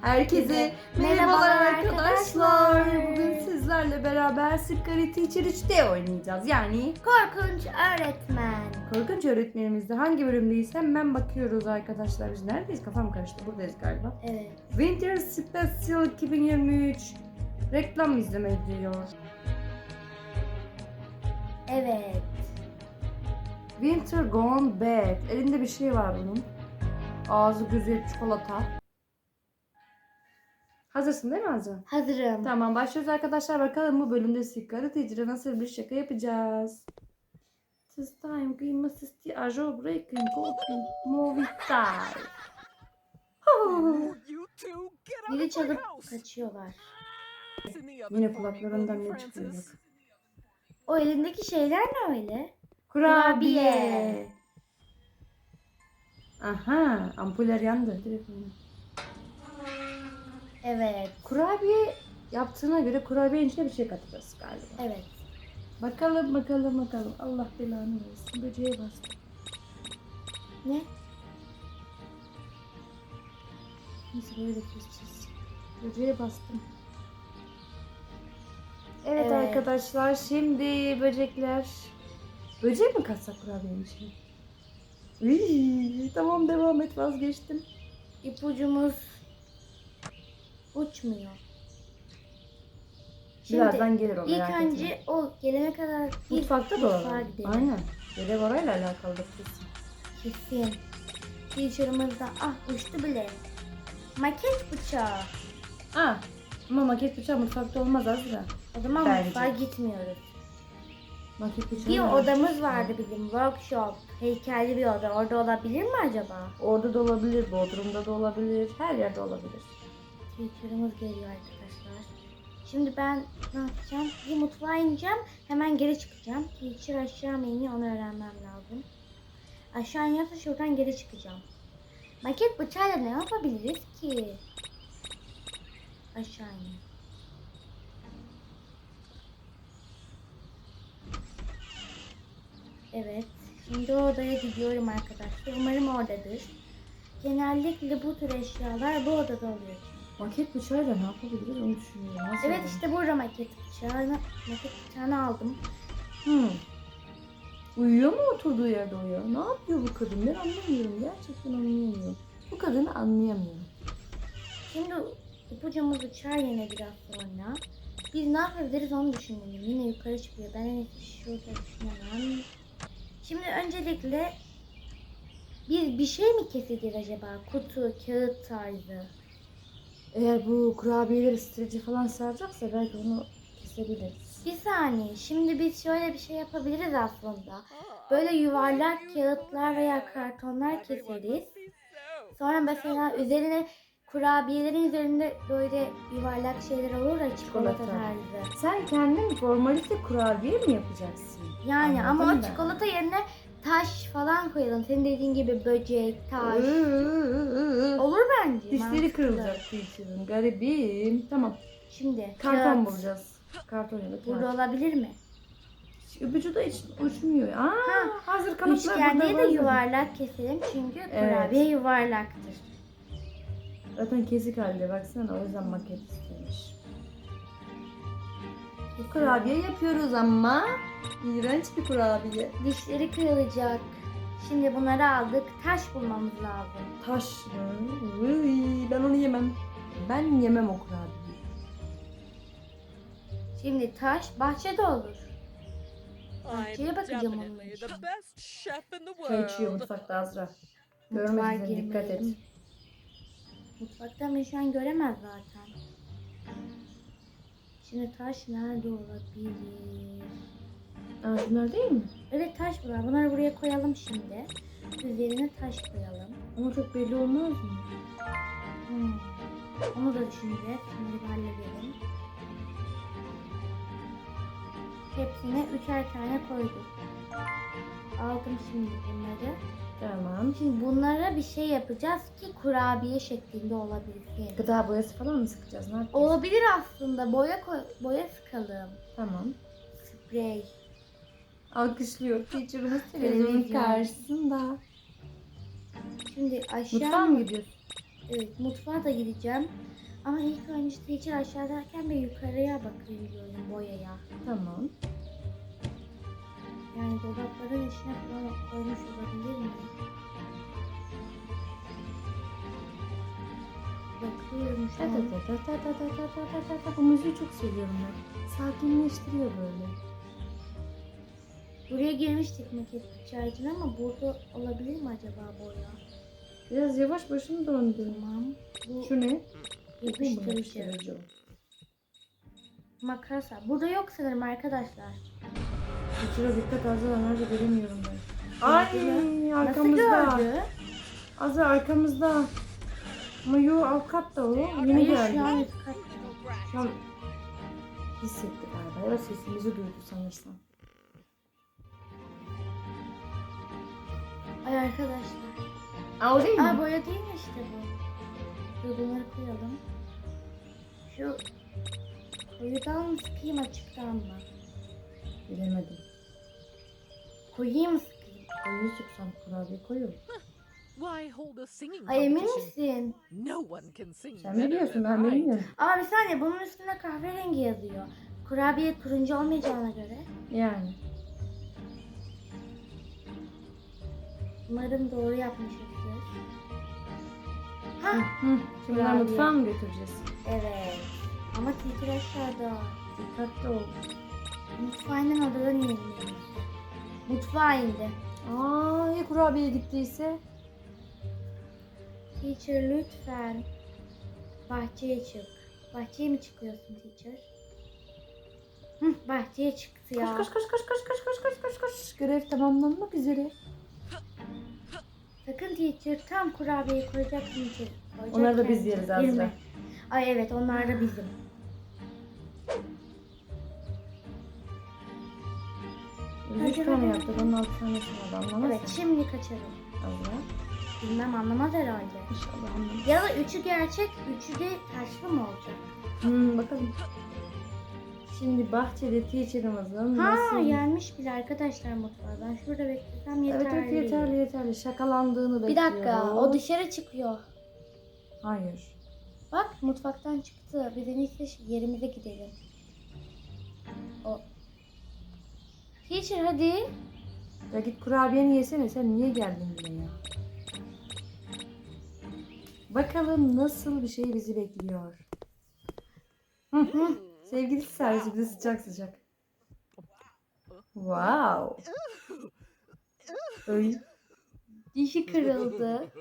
Herkese Merhabalar arkadaşlar. Bugün sizlerle beraber Scary Teacher 3D oynayacağız. Yani Korkunç öğretmen. korkunç öğretmenimizde hangi bölümdeyiz hemen bakıyoruz arkadaşlar. Biz neredeyiz? Kafam karıştı. Buradayız galiba. Evet. Winter Special 2023 reklam izleme diyor. Evet. Winter Gone Bad. Elinde bir şey var bunun. Ağzı gözü hep çikolata. Hazırsın değil mi Azra? Hazırım. Tamam başlıyoruz arkadaşlar. Bakalım bu bölümde Sigara Teacher'a nasıl bir şaka yapacağız. This time we must see a jaw breaking get out Biri çalıp kaçıyorlar. Yine kulaklarından ne çıkıyor. O elindeki şeyler ne öyle? Kurabiye. Kurabiye. Aha ampuller yandı. Direkt yandı. Evet. Kurabiye yaptığına göre kurabiyenin içine bir şey katacağız galiba. Evet. Bakalım bakalım bakalım. Allah belanı versin. Böceğe bastım. Ne? Neyse böyle keseceğiz. Böceğe bastım. Evet, Evet. arkadaşlar şimdi böcekler. Böcek mi katsak kurabiyenin içine? Tamam devam et vazgeçtim. İpucumuz uçmuyor. Şimdi Birazdan gelir o ilk merak önce etme. o gelene kadar bir Mutfakta da mutfağa var. gidelim. Aynen. Görev orayla alakalıdır kesin. Kesin. Teacher'ımız da ah uçtu bile. Maket bıçağı. Ah ama maket bıçağı mutfakta olmaz Azra. O zaman Bence. mutfağa gitmiyoruz. Maket bıçağı Bir var. odamız vardı bizim workshop. Heykelli bir oda. Orada olabilir mi acaba? Orada da olabilir, Bodrum'da da olabilir, her yerde olabilir. Teacher'ımız geliyor arkadaşlar. Şimdi ben ne yapacağım? Bir mutfağa ineceğim. Hemen geri çıkacağım. Teacher aşağı mı iniyor onu öğrenmem lazım. Aşağı iniyorsa şuradan geri çıkacağım. Maket bıçağıyla ne yapabiliriz ki? Aşağı in. Evet. Şimdi odaya gidiyorum arkadaşlar. Umarım oradadır. Genellikle bu tür eşyalar bu odada oluyor. Maket bıçağıyla ne yapabiliriz onu düşünüyorum. Nasıl Evet olur? işte burada maket bıçağını, maket bıçağını aldım. Hmm. Uyuyor mu oturduğu yerde uyuyor? Ne yapıyor bu kadın? Ben anlamıyorum. Gerçekten anlayamıyorum. Bu kadını anlayamıyorum. Şimdi ipucumuzu çağır yine biraz sonra. Biz ne yapabiliriz onu düşünelim. Yine yukarı çıkıyor. Ben en iyisi şurada düşünemem. Şimdi öncelikle biz bir şey mi keseceğiz acaba? Kutu, kağıt tarzı. Eğer bu kurabiyeleri ısıtırıcı falan saracaksa belki onu kesebiliriz. Bir saniye. Şimdi biz şöyle bir şey yapabiliriz aslında. Böyle yuvarlak kağıtlar veya kartonlar keseriz. Sonra mesela üzerine kurabiyelerin üzerinde böyle yuvarlak şeyler olur ya çikolata Çikolata. tarzı. Sen kendin formalite kurabiye mi yapacaksın? Yani ama Anladım o ben. çikolata yerine taş falan koyalım. Senin dediğin gibi böcek, taş. Iıı. Olur bence. Dişleri mantıklı. kırılacak teacher'ın. Garibim. Tamam. Şimdi Karton kağıt bulacağız. Karton ya da Burada kağıt. olabilir mi? Öpücü de hiç uçmuyor. Aa, hazır kanatlar Üçgende de var. yuvarlak keselim çünkü Evet. kurabiye yuvarlaktır. Zaten kesik halde baksana o yüzden maket istemiş. Kurabiye yapıyoruz ama iğrenç bir kurabiye. Dişleri kırılacak. Şimdi bunları aldık. Taş bulmamız lazım. Taş mı? Iy, ben onu yemem. Ben yemem o kurabiyeyi. Şimdi taş bahçede olur. Bahçeye bakacağım onun için. the best chef in the Çay içiyor world. mutfakta Azra. Mutfağa üzere dikkat et. Mutfakta beni şu an göremez zaten. Şimdi taş nerede olabilir? Aa, şunlar değil mi? Evet taş bunlar. Bunları buraya koyalım şimdi. Üzerine taş koyalım. Ama çok belli olmaz mı? Hmm. Onu da düşüneceğiz. Şimdi halledelim. Hepsine üçer tane koyduk. Aldım şimdi bunları. Tamam. Şimdi bunlara bir şey yapacağız ki kurabiye şeklinde olabilsin. Gıda boyası falan mı sıkacağız? Ne yapacağız? Olabilir aslında. Boya koy, boya sıkalım. Tamam. Sprey. Alkışlıyor. Teacher'ımız televizyonun Televizyon. karşısında. Şimdi aşağı Mutfağa mı gidiyorsun? Evet mutfağa da gideceğim. Ama ilk önce teacher aşağıdayken bir yukarıya bakayım diyorum boyaya. Tamam. Yani dolapların içine falan koymuş olabilir mi? Bakıyorum şu Ta ta an. ta ta ta ta ta ta ta ta ta. Bu müziği çok seviyorum ben. Sakinleştiriyor böyle. Buraya girmiştik maket çaycına ama burada olabilir mi acaba boya? Biraz yavaş başını döndü. Tamam. Bu Şu ne? yapıştırıcı. Makasa. Burada yok sanırım arkadaşlar. Dikkat Azra nerede göremiyorum ben. Ay arkamızda. Azra arkamızda. Ama yo alt katta o. Yeni geldi. katta. Şu an hissetti galiba. Ya sesimizi duydu sanırsam. Ay arkadaşlar. Aa o değil mi? Aa boya değil mi işte bu? Dur bunları koyalım. Şu koyudan mı sıkayım açıktan mı? Bilemedim. Koyayım mı sıkayım? Koyu sıksam kurabiye koyu. Why hold a singing Ay emin misin? No one can sing Sen biliyorsun ben bilmiyorum. Aa bir saniye bunun üstünde kahverengi yazıyor. Kurabiye turuncu olmayacağına göre. Yani. Umarım doğru yapmışızdır. Ha Hı. Şimdi bunları mutfağa mı götüreceğiz? evet. Ama tilki aşağıda. Dikkatli ol. Mutfağından odadan inelim. Mutfağa indi. Aa ya kurabiye gittiyse? Teacher lütfen. Bahçeye çık. Bahçeye mi çıkıyorsun teacher? Hı, bahçeye çıktı ya. Koş koş koş koş koş koş koş koş koş koş. Görev tamamlanmak üzere. Sakın teacher tam kurabiyeyi koyacaksın içeri. Koyacakken Onları da biz yeriz girme. Ay evet onlar da bizim. Biz üç Hadi, tane yaptık. Onun altı tane sonra anlamaz Evet şimdi kaçalım. Azra. Bilmem anlamaz herhalde. İnşallah anlamaz. Ya da üçü gerçek, üçü de taşlı mı olacak? Hmm, bakalım. Şimdi bahçede teacher'ımızın Ha nasıl... gelmiş bile arkadaşlar mutfağa. Ben şurada beklesem Evet yeterli. evet yeterli yeterli. Şakalandığını Bir dakika o dışarı çıkıyor. Hayır. Bak mutfaktan çıktı. Biz en iyisi yerimize gidelim. Teacher hadi. Ya git kurabiyeni yesene. Sen niye geldin buraya? Bakalım nasıl bir şey bizi bekliyor. Sevgili servisi bize sıcak sıcak. Wow. Öyle. Dişi kırıldı.